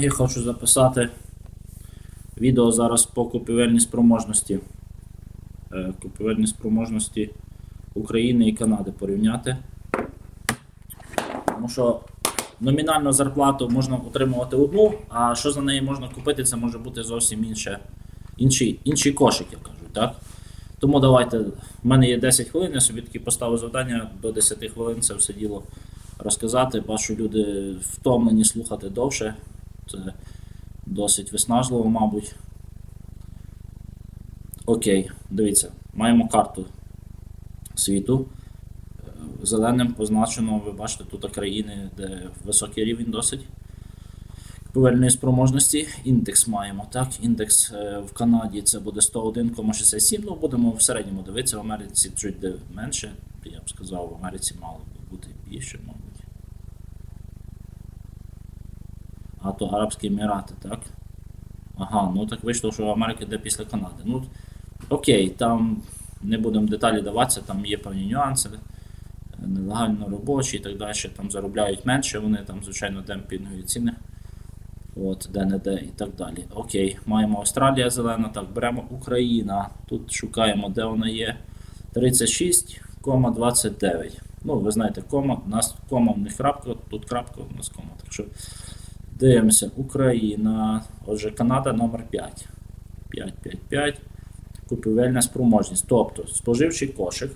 Я хочу записати відео зараз по купівельній спроможності. Е, Купівельні спроможності України і Канади порівняти. Тому що номінальну зарплату можна отримувати одну, а що за неї можна купити, це може бути зовсім інше, інший, інший кошик, як кажуть. Так? Тому давайте, в мене є 10 хвилин, я собі таки поставив завдання до 10 хвилин це все діло розказати. Бачу, люди втомлені слухати довше. Це досить виснажливо, мабуть. Окей, дивіться, маємо карту світу. Е, Зеленим позначено, ви бачите, тут країни, де високий рівень досить купівельної спроможності. Індекс маємо. так, Індекс е, в Канаді це буде 101,67. Ну, будемо в середньому дивитися, в Америці чуть менше, я б сказав, в Америці мало би бути більше, мабуть. А то Арабські Емірати, так? Ага, ну так вийшло, що Америка йде після Канади. Ну, окей, там не будемо деталі даватися, там є певні нюанси, нелегально робочі і так далі. Там заробляють менше, вони там, звичайно, демпінгові ціни. От, де-не-де і так далі. Окей, маємо Австралія зелена, так, беремо Україна. Тут шукаємо, де вона є. 36,29. Ну, ви знаєте, кома, у нас кома в них крапка, тут крапка, у нас кома. Так що дивимося, Україна. Отже, Канада номер 5. 5, 5, 5. Купівельна спроможність. Тобто споживчий кошик.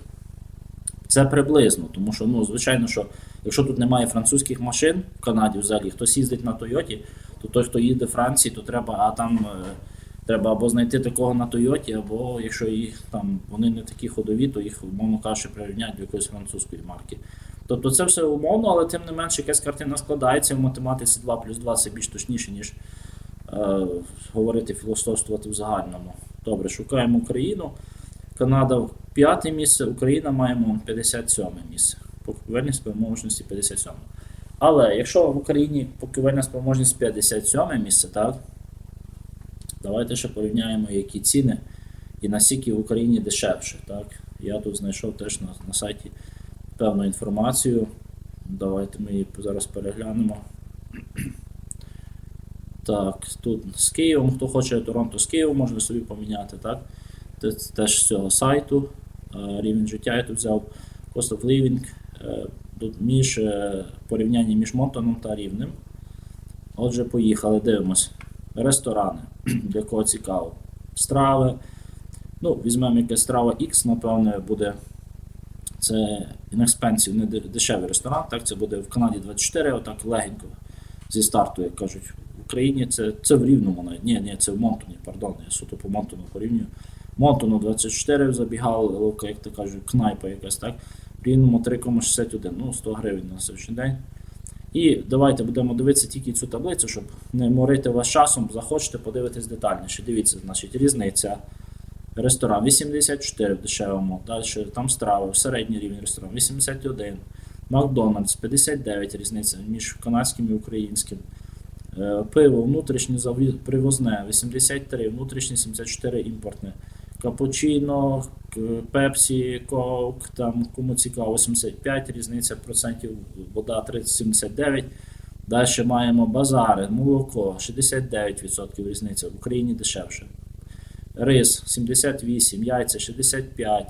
Це приблизно, тому що, ну, звичайно, що якщо тут немає французьких машин в Канаді взагалі, хтось їздить на Тойоті, то той, хто їде в Франції, то треба, а там е, треба або знайти такого на Тойоті, або якщо їх там вони не такі ходові, то їх, умовно кажучи, прирівняють до якоїсь французької марки. Тобто це все умовно, але тим не менше якась картина складається в математиці 2 плюс 2 це більш точніше, ніж е, говорити, філософствувати в загальному. Добре, шукаємо Україну. Канада в п'яте місце, Україна маємо 57 місце. По спроможності 57. Але якщо в Україні покупівельна спроможність 57 місце, так? Давайте ще порівняємо, які ціни і наскільки в Україні дешевше. Так? Я тут знайшов теж на, на сайті певну інформацію. Давайте ми її зараз переглянемо. Так, тут з Києвом, хто хоче Торонто з Києвом, можна собі поміняти, так? Теж з цього сайту. Рівень життя я тут взяв Cost of Living. е, Тут між е, порівняння між Монтоном та Рівнем. Отже, поїхали, дивимось. Ресторани, для кого цікаво. Страви. Ну, візьмемо якась страва X, напевне, буде. Це inexpensive, не дешевий ресторан. Так, це буде в Канаді 24, отак легенько зі старту, як кажуть. В Україні це, це в Рівному навіть. Ні, ні, це в Монтоні, пардон, я суто по Монтону порівнюю. Монтону 24 забігаловка, як то кажуть, кнайпа якась, так? В Рівному 3,61, ну 100 гривень на сьогоднішній день. І давайте будемо дивитися тільки цю таблицю, щоб не морити вас часом. Захочете подивитись детальніше. Дивіться, значить, різниця. Ресторан 84 в дешевому, далі там страви, середній рівень ресторан 81, Макдональдс 59 різниця між канадським і українським. Е, Пиво внутрішнє привозне 83, внутрішнє 74 імпортне. Капучино, Пепсі, Коук, там кому цікаво 85 різниця процентів, вода 30-79. Далі маємо базари, молоко 69% різниця, в Україні дешевше. Рис 78, яйця 65,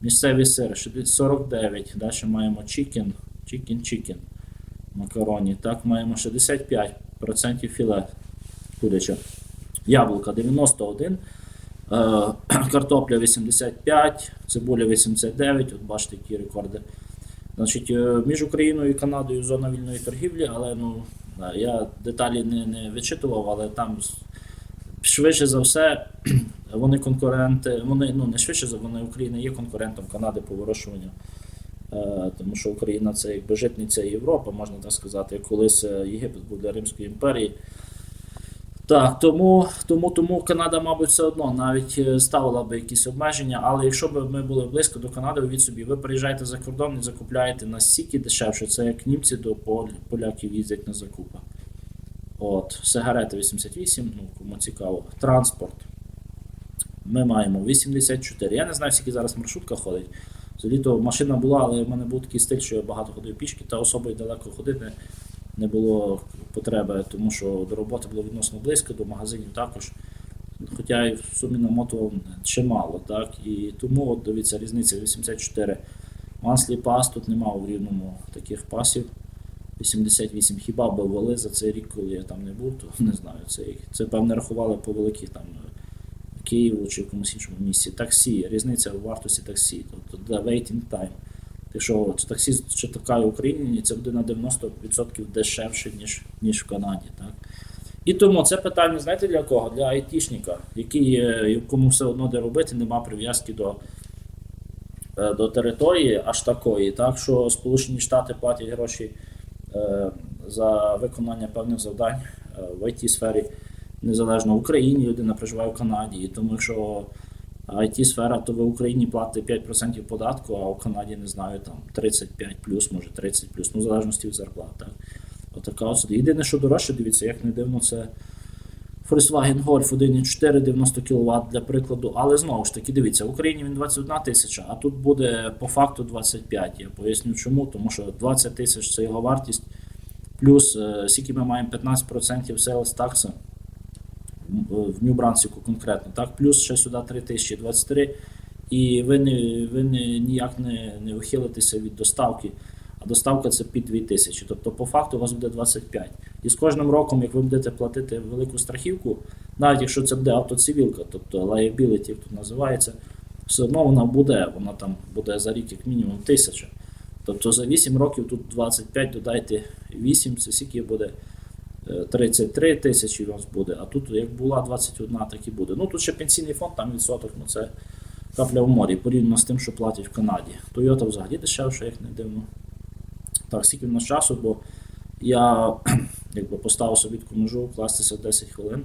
місцевий сир 49, далі маємо чікен, чікен, чікен, макароні. Так, маємо 65% філе куряче. Яблука 91, е, картопля 85, цибуля 89, от бачите, які рекорди. Значить, е, між Україною і Канадою зона вільної торгівлі, але ну, я деталі не, не вичитував, але там швидше за все вони конкуренти, вони ну не швидше вони Україна є конкурентом Канади по вирощуванню. Е, тому що Україна це якби житниця Європи, можна так сказати, колись е, Єгипет був для Римської імперії. Так, тому, тому, тому Канада, мабуть, все одно навіть е, ставила би якісь обмеження, але якщо б ми були близько до Канади, уявіть собі, ви приїжджаєте за кордон і закупляєте настільки дешевше, це як німці до поляків їздять на закупи. От, сигарети 88, ну кому цікаво. Транспорт. Ми маємо 84. Я не знаю, скільки зараз маршрутка ходить. Взагалі-то машина була, але в мене був такий стиль, що я багато ходив пішки, та особою далеко ходити не було потреби, тому що до роботи було відносно близько, до магазинів також. Хоча і в сумі намотував чимало, так? І тому от дивіться різниця 84. Манслі пас тут нема у рівному таких пасів. 88. Хіба би ввели за цей рік, коли я там не був, то не знаю. Це, це певне рахували по великих там Києву чи в якомусь іншому місці. Таксі, різниця у вартості таксі, тобто waiting time. Якщо це таксі чекає в Україні, це буде на 90% дешевше, ніж, ніж в Канаді. Так? І тому це питання, знаєте для кого? Для айтішника, який, е, якому все одно де робити, нема прив'язки до, е, до території аж такої. Так що Сполучені Штати платять гроші е, за виконання певних завдань е, в it сфері незалежно в Україні, людина проживає в Канаді. Тому якщо it сфера, то ви в Україні платите 5% податку, а в Канаді не знаю, там 35 плюс, може 30 плюс, ну в залежності від зарплат. Так. Отака от. Єдине, що дорожче, дивіться, як не дивно, це Volkswagen Golf 1.4 90 кВт для прикладу. Але знову ж таки, дивіться, в Україні він 21 тисяча, а тут буде по факту 25. Я поясню чому, тому що 20 тисяч це його вартість. Плюс, е, скільки ми маємо 15% sales tax в Нью-Брансвіку конкретно, так, плюс ще сюди 3023. І ви, не, ви не, ніяк не, не ухилитеся від доставки. А доставка це під 2000. Тобто, по факту у вас буде 25. І з кожним роком, як ви будете платити велику страхівку, навіть якщо це буде автоцивілка, тобто liability, як тут називається, все одно вона буде, вона там буде за рік як мінімум 1000. Тобто за 8 років тут 25 додайте 8, це скільки буде 33 тисячі у вас буде, а тут як була 21, так і буде. Ну тут ще пенсійний фонд, там відсоток, ну це капля в морі, порівняно з тим, що платять в Канаді. Toyota взагалі дешевше, як не дивно. Так, скільки в нас часу, бо я якби поставив собі таку межу вкластися в 10 хвилин.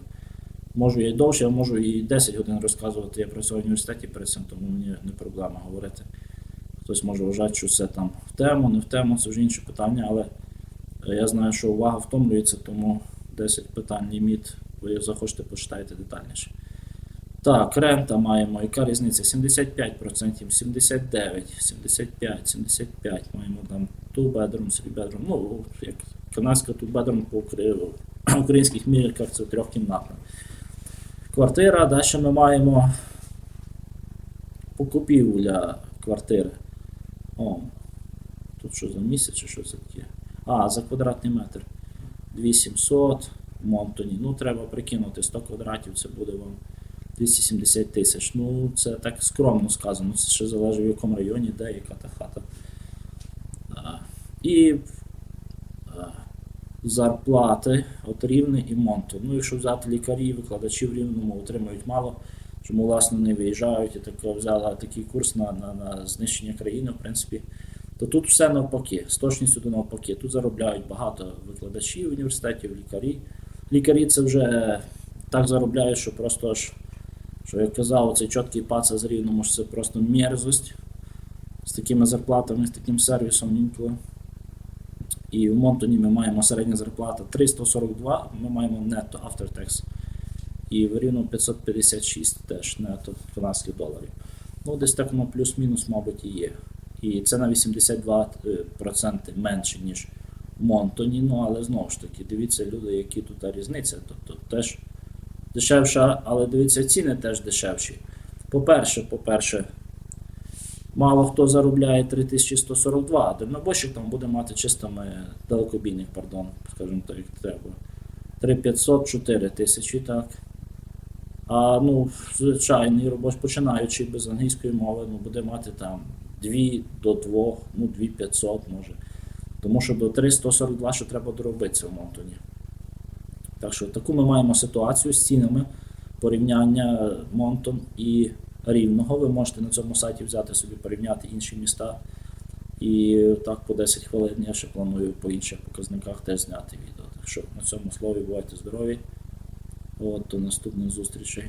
Можу я й довше, а можу і 10 годин розказувати. Я працював в університеті перед цим, тому мені не проблема говорити. Хтось може вважати, що це там в тему, не в тему, це вже інше питання, але я знаю, що увага втомлюється, тому 10 питань ліміт, ви захочете почитайте детальніше. Так, рента маємо. Яка різниця? 75%, 79, 75, 75. Маємо там two bedroom, three bedroom. Ну, як канадська two bedroom по українських мірках це трьохкімнатна. Квартира, далі ми маємо покупівля квартири. О, тут що за місяць чи що це таке? А, за квадратний метр. 2700 в Монтоні. Ну, треба прикинути 100 квадратів, це буде вам 270 тисяч. Ну, це так скромно сказано. Це ще залежить в якому районі, де яка та хата. А, і а, зарплати от Рівне і Монто. Ну, якщо взяти лікарі, викладачі в Рівному отримують мало, чому власне не виїжджають і так взяла такий курс на, на, на знищення країни, в принципі. То тут все навпаки, з точністю до навпаки. Тут заробляють багато викладачів університетів, лікарі. Лікарі це вже так заробляють, що просто ж, що я казав, цей чіткий паца з рівному, це просто мерзость з такими зарплатами, з таким сервісом інколи. І в Монтоні ми маємо середня зарплата 342, ми маємо нетто after tax. І в Рівному 556 теж нетто канадських доларів. Ну, десь так воно плюс-мінус, мабуть, і є. І це на 82% менше, ніж Монтоні. Ну, але знову ж таки, дивіться, люди, які тут різниця. Тобто теж дешевша, але дивіться, ціни теж дешевші. По-перше, по-перше, мало хто заробляє 3142, а дальнобойщик там буде мати чистими далекобійник, пардон, скажімо так, як треба. 3500 4 тисячі, так. А ну, звичайний робоч, починаючи без англійської мови, ну, буде мати там 2 до 2, ну 2500 може. Тому що до 342 ще треба доробитися в Монтоні. Так що таку ми маємо ситуацію з цінами порівняння Монтон і Рівного. Ви можете на цьому сайті взяти собі порівняти інші міста. І так по 10 хвилин я ще планую по інших показниках теж зняти відео. Так що на цьому слові бувайте здорові. От, до наступних зустрічей.